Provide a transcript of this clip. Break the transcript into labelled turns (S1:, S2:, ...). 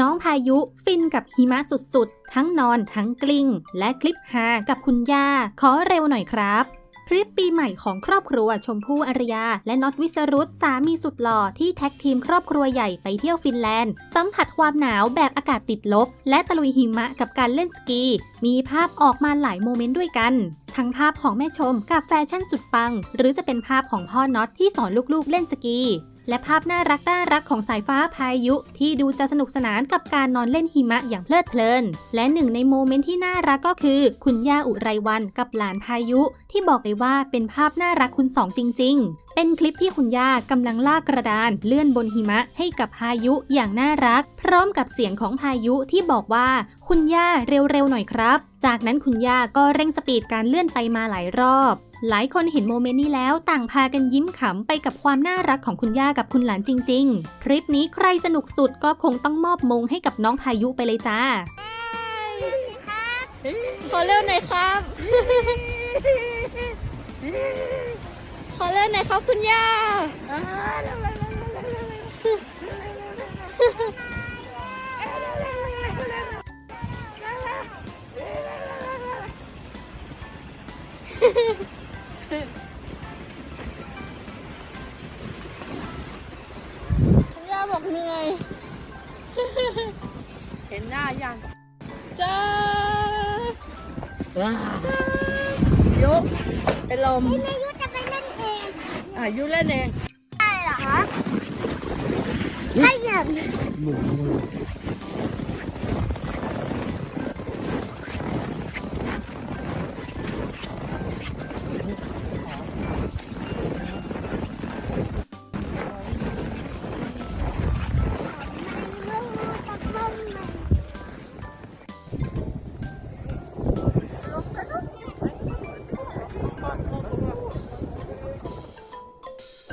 S1: น้องพายุฟินกับหิมะสุดๆ ทั้งนอนทั้งกลิ้ง และคลิปฮากับคุณย่า ขอเร็วหน่อยครับทริปปีใหม่ของครอบครัวชมพู่อารยา และน็อตวิสรุตสามีสุดหล่อที่แท็กทีมครอบครัวใหญ่ไปเที่ยวฟินแลนด์ สัมผัสความหนาวแบบอากาศติดลบ และตะลุยหิมะกับการเล่นสกี มีภาพออกมาหลายโมเมนต์ด้วยกัน ทั้งภาพของแม่ชมกับแฟชั่นสุดปัง หรือจะเป็นภาพของพ่อน็อตที่สอนลูกๆเล่นสกี และภาพน่ารักน่ารักของสายฟ้าพายุ ที่ดูจะสนุกสนานกับการนอนเล่นหิมะอย่างเพลิดเพลิน และหนึ่งในโมเมนต์ที่น่ารักก็คือ คุณย่าอุไรวันกับหลานพายุ ที่บอกเลยว่าเป็นภาพน่ารักคุณสองจริง ๆเป็นคลิปที่คุณย่ากำลังลากกระดานเลื่อนบนหิมะให้กับพายุอย่างน่ารัก พร้อมกับเสียงของพายุที่บอกว่า คุณย่าเร็วๆหน่อยครับ จากนั้นคุณย่าก็เร่งสปีดการเลื่อนไปมาหลายรอบ หลายคนเห็นโมเมนต์นี้แล้วต่างพากันยิ้มขำไปกับความน่ารักของคุณย่ากับคุณหลานจริงๆทริปนี้ใครสนุกสุดก็คงต้องมอบมงให้กับน้องพายุไปเลยจ้า
S2: ขอเล่นหน่อยครับ ขอเล่นหน่อยครับคุณย่า คุณย่าบอกเหนื่อย
S3: เห็นหน้ายัง
S2: จ้า
S3: ว้ายุเป็นลม
S4: แม่ยุจะไปเล่นเอง
S3: อะยุเล่นเอง
S4: ได้เหรอคะไม่หยับ